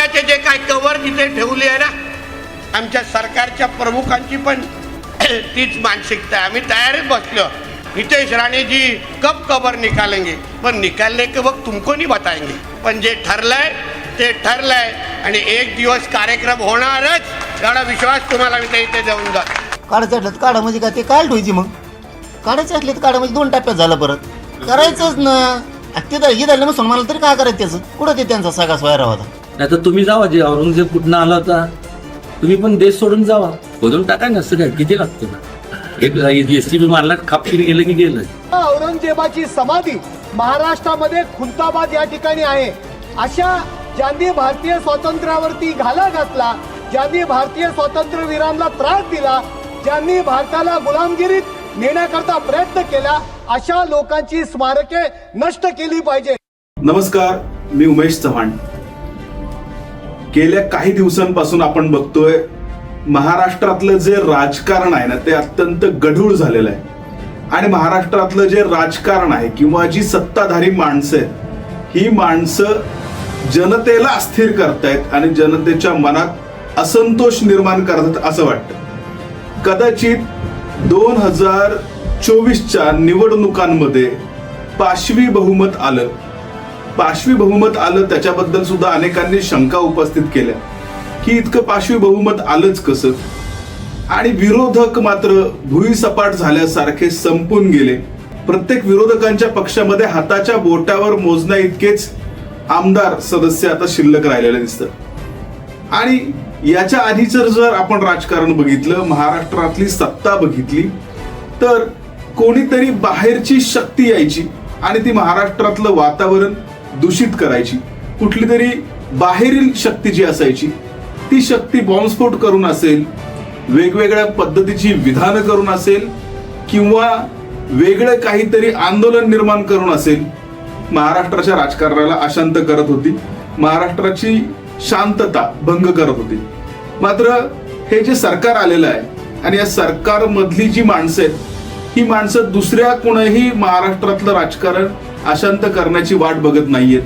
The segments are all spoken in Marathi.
समाजाचे जे काय कवर तिथे ठेवले आहे ना आमच्या सरकारच्या प्रमुखांची पण तीच मानसिकता आहे. आम्ही तयारीत बसलो. हितेश राणे जी कब कबर निकालेंगे? पण निकालने के वक्त तुमको नाही बताएंगे. पण जे ठरलंय ते ठरलंय. आणि एक दिवस कार्यक्रम होणारच. एवढा विश्वास तुम्हाला मी त्या इथे देऊन जातो. काढायचं असलं तर काढा म्हणजे काय ते काढ ठेवायची मग. काढायचं असले तर काढा म्हणजे दोन टप्प्यात झालं परत. करायचंच ना. ते तर हे झालं मग मला तरी काय करायचं त्याचं? कुठं ते त्यांचा सगळा सोयरा होता? नाही तर तुम्ही जावा जे औरंगजेब कुठनं आला होता. तुम्ही पण देश सोडून जावा. खोदून टाका ना काय किती लागतं ना. एक एस टी बी मारला खापशीर गेलं की गेलं. औरंगजेबाची समाधी महाराष्ट्रामध्ये खुलताबाद या ठिकाणी आहे. अशा ज्यांनी भारतीय स्वातंत्र्यावरती घाला घातला ज्यांनी भारतीय स्वातंत्र्यवीरांना त्रास दिला ज्यांनी भारताला गुलामगिरीत नेण्याकरता प्रयत्न केला अशा लोकांची स्मारके नष्ट केली पाहिजे. नमस्कार मी उमेश चव्हाण. गेल्या काही दिवसांपासून आपण बघतोय महाराष्ट्रातलं जे राजकारण आहे ना ते अत्यंत गढूळ झालेलं आहे. आणि महाराष्ट्रातलं जे राजकारण आहे किंवा जी सत्ताधारी माणसं आहेत ही माणसं जनतेला अस्थिर करतायत आणि जनतेच्या मनात असंतोष निर्माण करतात असं वाटतं. कदाचित दोन हजार चोवीसच्या निवडणुकांमध्ये पाशवी बहुमत आलं. पाशवी बहुमत आलं त्याच्याबद्दल सुद्धा अनेकांनी शंका उपस्थित केल्या. की इतकं पाशवी बहुमत आलंच कसं? आणि विरोधक मात्र भुईसपाट झाल्यासारखे संपून गेले. प्रत्येक विरोधकांच्या पक्षामध्ये हाताच्या बोटावर मोजण्या इतकेच आमदार सदस्य आता शिल्लक राहिलेले दिसतात. आणि याच्या आधीचं जर आपण राजकारण बघितलं महाराष्ट्रातली सत्ता बघितली तर कोणीतरी बाहेरची शक्ती यायची आणि ती महाराष्ट्रातलं वातावरण दूषित करायची. कुठली तरी बाहेरील शक्ती जी असायची ती शक्ती बॉम्बस्फोट करून असेल वेगवेगळ्या पद्धतीची विधानं करून असेल किंवा वेगळं काहीतरी आंदोलन निर्माण करून असेल महाराष्ट्राच्या राजकारणाला अशांत करत होती. महाराष्ट्राची शांतता भंग करत होती. मात्र हे जे सरकार आलेलं आहे आणि या सरकारमधली जी माणसं आहेत ही माणसं दुसऱ्या कोणाही महाराष्ट्रातलं राजकारण अशांत करण्याची वाट बघत नाहीयेत.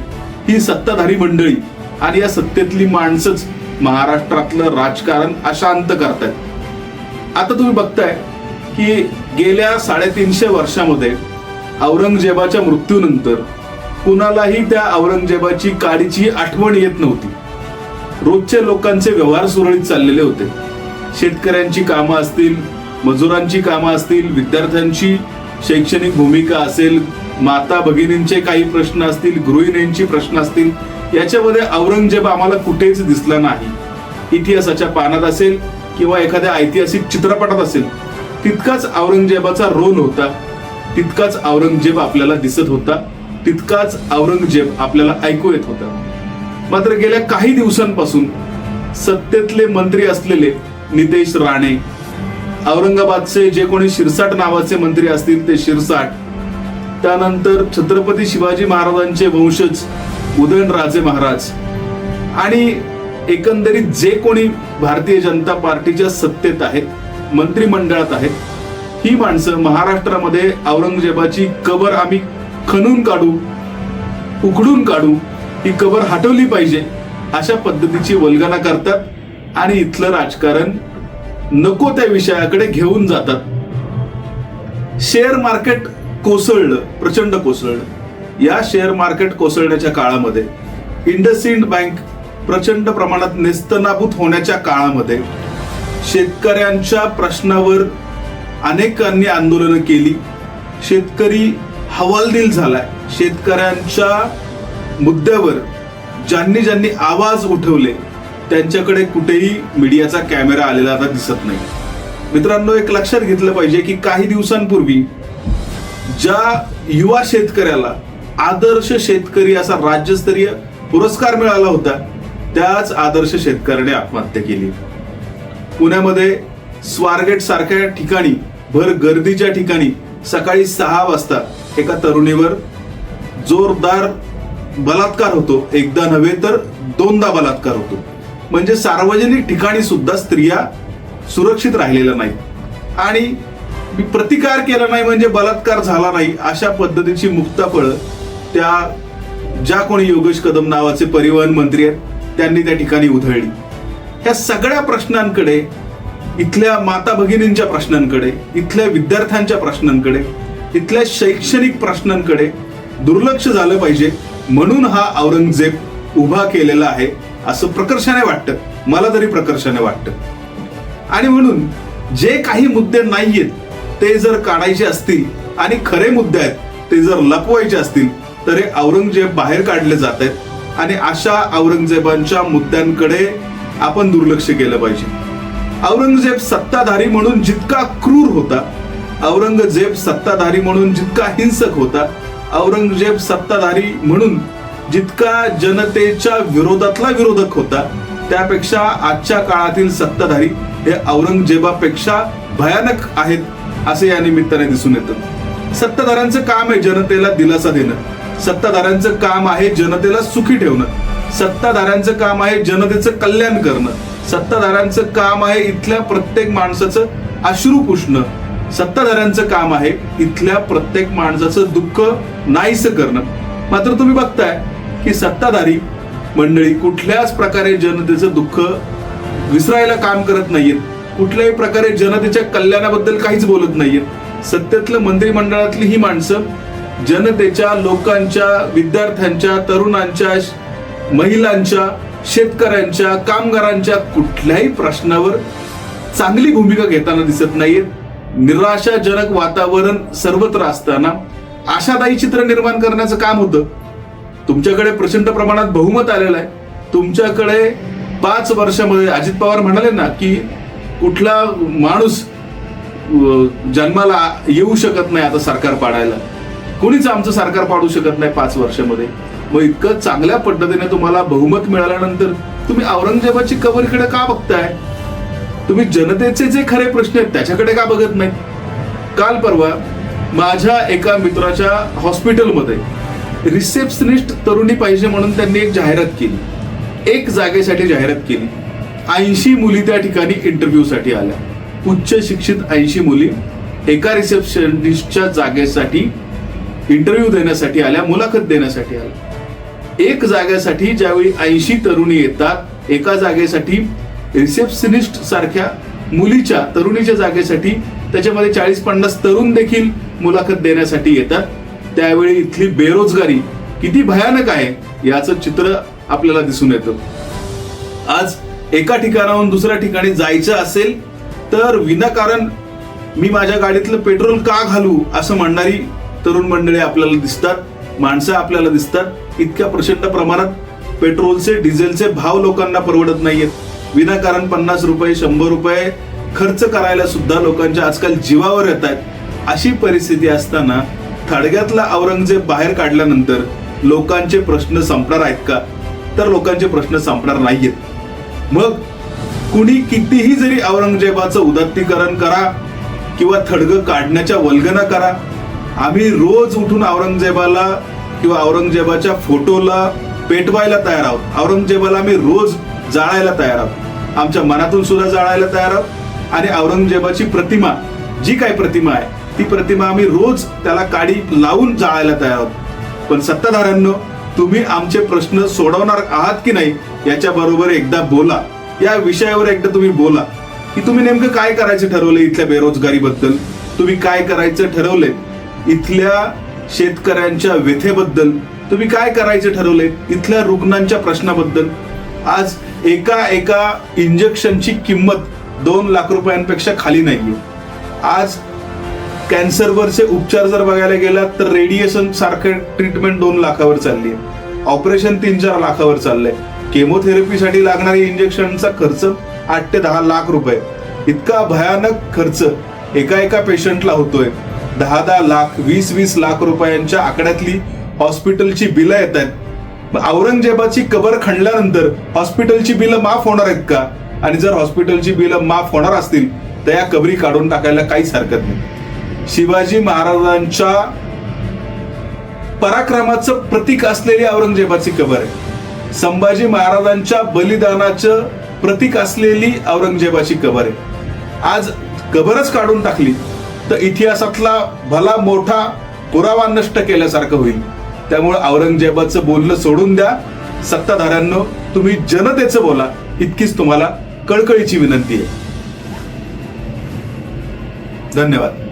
ही सत्ताधारी मंडळी आणि या सत्तेतली माणसंच महाराष्ट्रातलं राजकारण अशांत करतायत. आता तुम्ही बघताय की गेल्या साडेतीनशे वर्षामध्ये औरंगजेबाच्या मृत्यूनंतर कुणालाही त्या औरंगजेबाची काडीची आठवण येत नव्हती. रोजचे लोकांचे व्यवहार सुरळीत चाललेले होते. शेतकऱ्यांची कामं असतील मजुरांची कामं असतील विद्यार्थ्यांची शैक्षणिक भूमिका असेल माता भगिनींचे काही प्रश्न असतील गृहिणींची प्रश्न असतील याच्यामध्ये औरंगजेब आम्हाला कुठेच दिसला नाही. इतिहासाच्या पानात असेल किंवा एखाद्या ऐतिहासिक चित्रपटात असेल तितकाच औरंगजेबाचा रोल होता तितकाच औरंगजेब आपल्याला दिसत होता तितकाच औरंगजेब आपल्याला ऐकू येत होता. मात्र गेल्या काही दिवसांपासून सत्तेतले मंत्री असलेले नितेश राणे औरंगाबादचे जे कोणी शिरसाट नावाचे मंत्री असतील ते शिरसाट त्यानंतर छत्रपती शिवाजी महाराजांचे वंशज उदयनराजे महाराज आणि एकंदरीत जे कोणी भारतीय जनता पार्टीच्या सत्तेत आहेत मंत्रिमंडळात आहेत ही माणसं महाराष्ट्रामध्ये औरंगजेबाची कबर आम्ही खणून काढू उघडून काढू ही कबर हटवली पाहिजे अशा पद्धतीची वल्गना करतात आणि इथलं राजकारण नको त्या विषयाकडे घेऊन जातात. शेअर मार्केट कोसळलं प्रचंड कोसळलं. या शेअर मार्केट कोसळण्याच्या काळामध्ये इंडसइंड बँक प्रचंड प्रमाणात नेस्तनाभूत होण्याच्या काळामध्ये शेतकऱ्यांच्या प्रश्नावर अनेकांनी आंदोलनं केली. शेतकरी हवालदिल झालाय. शेतकऱ्यांच्या मुद्द्यावर ज्यांनी ज्यांनी आवाज उठवले त्यांच्याकडे कुठेही मीडियाचा कॅमेरा आलेला आता दिसत नाही. मित्रांनो एक लक्षात घेतलं पाहिजे की काही दिवसांपूर्वी ज्या युवा शेतकऱ्याला आदर्श शेतकरी असा राज्यस्तरीय पुरस्कार मिळाला होता त्याच आदर्श शेतकऱ्याने आत्महत्या केली. पुण्यामध्ये स्वारगेट सारख्या ठिकाणी भर गर्दीच्या ठिकाणी सकाळी सहा वाजता एका तरुणीवर जोरदार बलात्कार होतो. एकदा नव्हे तर दोनदा बलात्कार होतो. म्हणजे सार्वजनिक ठिकाणी सुद्धा स्त्रिया सुरक्षित राहिलेल्या नाहीत. आणि मी प्रतिकार केला नाही म्हणजे बलात्कार झाला नाही अशा पद्धतीची मुक्ताफळ त्या ज्या कोणी योगेश कदम नावाचे परिवहन मंत्री आहेत त्यांनी त्या ठिकाणी उधळली. ह्या सगळ्या प्रश्नांकडे इथल्या माता भगिनींच्या प्रश्नांकडे इथल्या विद्यार्थ्यांच्या प्रश्नांकडे इथल्या शैक्षणिक प्रश्नांकडे दुर्लक्ष झालं पाहिजे म्हणून हा औरंगजेब उभा केलेला आहे असं प्रकर्षाने वाटतं. मला तरी प्रकर्षाने वाटतं. आणि म्हणून जे काही मुद्दे नाहीयेत ते जर काढायचे असतील आणि खरे मुद्दे आहेत ते जर लपवायचे असतील तर हे औरंगजेब बाहेर काढले जात आहेत. आणि अशा औरंगजेबांच्या मुद्द्यांकडे आपण दुर्लक्ष केलं पाहिजे. औरंगजेब सत्ताधारी म्हणून जितका क्रूर होता औरंगजेब सत्ताधारी म्हणून जितका हिंसक होता औरंगजेब सत्ताधारी म्हणून जितका जनतेच्या विरोधातला विरोधक होता त्यापेक्षा आजच्या काळातील सत्ताधारी हे औरंगजेबापेक्षा भयानक आहेत असे या निमित्ताने दिसून येतं. सत्ताधाऱ्यांचं काम आहे जनतेला दिलासा देणं. सत्ताधाऱ्यांचं काम आहे जनतेला सुखी ठेवणं. सत्ताधाऱ्यांचं काम आहे जनतेचं कल्याण करणं. सत्ताधाऱ्यांचं काम आहे इथल्या प्रत्येक माणसाचं अश्रू पुसणं. सत्ताधाऱ्यांचं काम आहे इथल्या प्रत्येक माणसाचं दुःख नाहीसं करणं. मात्र तुम्ही बघताय की सत्ताधारी मंडळी कुठल्याच प्रकारे जनतेचं दुःख विसरायला काम करत नाहीयेत. कुठल्याही प्रकारे जनतेच्या कल्याणाबद्दल काहीच बोलत नाहीयेत सत्तेतलं मंत्रिमंडळातली ही माणसं जनतेच्या लोकांच्या विद्यार्थ्यांच्या तरुणांच्या महिलांच्या शेतकऱ्यांच्या कामगारांच्या कुठल्याही प्रश्नावर चांगली भूमिका घेताना दिसत नाहीयेत निराशाजनक वातावरण सर्वत्र असताना आशादायी चित्र निर्माण करण्याचं काम होतं. तुमच्याकडे प्रचंड प्रमाणात बहुमत आलेलं आहे. तुमच्याकडे पाच वर्षामध्ये अजित पवार म्हणाले ना की कुठला माणूस जन्माला येऊ शकत नाही आता सरकार पाडायला. कोणीच आमचं सरकार पाडू शकत नाही पाच वर्षामध्ये. मग इतकं चांगल्या पद्धतीने तुम्हाला बहुमत मिळाल्यानंतर तुम्ही औरंगजेबाची कबरीकडे का बघताय? तुम्ही जनतेचे जे खरे प्रश्न आहेत त्याच्याकडे का बघत नाही काल परवा माझ्या एका मित्राच्या हॉस्पिटलमध्ये रिसेप्शनिस्ट तरुणी पाहिजे म्हणून त्यांनी एक जाहिरात केली. एक जागेसाठी जाहिरात केली. ऐंशी मुली त्या ठिकाणी इंटरव्ह्यूसाठी आल्या. उच्च शिक्षित ऐंशी मुली एका रिसेप्शनिस्टच्या जागेसाठी इंटरव्ह्यू देण्यासाठी आल्या मुलाखत देण्यासाठी आल्या. एक जागेसाठी ज्यावेळी ऐंशी तरुणी येतात एका जागेसाठी रिसेप्शनिस्ट सारख्या मुलीच्या तरुणीच्या जागेसाठी त्याच्यामध्ये चाळीस पन्नास तरुण देखील मुलाखत देण्यासाठी येतात. त्यावेळी इथली बेरोजगारी किती भयानक आहे याचं चित्र आपल्याला दिसून येतं. आज एका ठिकाणाहून दुसऱ्या ठिकाणी जायचं असेल तर विनाकारण मी माझ्या गाडीतलं पेट्रोल का घालू असं म्हणणारी तरुण मंडळी आपल्याला दिसतात. माणसं आपल्याला दिसतात. इतक्या प्रचंड प्रमाणात पेट्रोलचे डिझेलचे भाव लोकांना परवडत नाहीयेत. विनाकारण पन्नास रुपये शंभर रुपये खर्च करायला सुद्धा लोकांच्या आजकाल जीवावर येत आहेत. अशी परिस्थिती असताना थडग्यातला औरंगजेब बाहेर काढल्यानंतर लोकांचे प्रश्न संपणार आहेत का? तर लोकांचे प्रश्न संपणार नाहीयेत. मग कुणी कितीही जरी औरंगजेबाचं उदत्तीकरण करा किंवा थडगं काढण्याच्या वल्गना करा आम्ही रोज उठून औरंगजेबाला किंवा औरंगजेबाच्या फोटोला पेटवायला तयार आहोत. औरंगजेबाला आम्ही रोज जाळायला तयार आहोत. आमच्या मनातून सुद्धा जाळायला तयार आहोत. आणि औरंगजेबाची प्रतिमा जी काही प्रतिमा आहे ती प्रतिमा आम्ही रोज त्याला काडी लावून जाळायला तयार आहोत. पण सत्ताधाऱ्यांनो तुम्ही आमचे प्रश्न सोडवणार आहात की नाही याच्या बरोबर एकदा बोला. या विषयावर एकदा तुम्ही बोला. की तुम्ही नेमकं काय करायचं ठरवलं इथल्या बेरोजगारीबद्दल? तुम्ही काय करायचं ठरवले इथल्या शेतकऱ्यांच्या व्यथेबद्दल? तुम्ही काय करायचं ठरवले इथल्या रुग्णांच्या प्रश्नाबद्दल? आज एका एका इंजेक्शनची किंमत दोन लाख रुपयांपेक्षा खाली नाहीये. आज कॅन्सरवरचे उपचार जर बघायला गेलात तर रेडिएशन सारखं ट्रीटमेंट दोन लाखावर चालली आहे. ऑपरेशन तीन चार लाखावर चाललंय. केमोथेरपीसाठी लागणारी इंजेक्शनचा खर्च आठ ते दहा लाख रुपये. इतका भयानक खर्च एका एका पेशंटला होतोय. दहा दहा लाख वीस वीस लाख रुपयांच्या आकड्यातली हॉस्पिटलची बिलं येत आहेत. औरंगजेबाची कबर खणल्यानंतर हॉस्पिटलची बिलं माफ होणार आहेत का? आणि जर हॉस्पिटलची बिलं माफ होणार असतील तर या कबरी काढून टाकायला काहीच हरकत नाही. शिवाजी महाराजांच्या पराक्रमाचं प्रतीक असलेली औरंगजेबाची कबर आहे. संभाजी महाराजांच्या बलिदानाचं प्रतीक असलेली औरंगजेबाची कबर आहे. आज कबरच काढून टाकली तर इतिहासातला भला मोठा पुरावा नष्ट केल्यासारखं होईल. त्यामुळे औरंगजेबाचं बोलणं सोडून द्या. सत्ताधाऱ्यांनो तुम्ही जनतेचं बोला. इतकीच तुम्हाला कळकळीची विनंती आहे. धन्यवाद.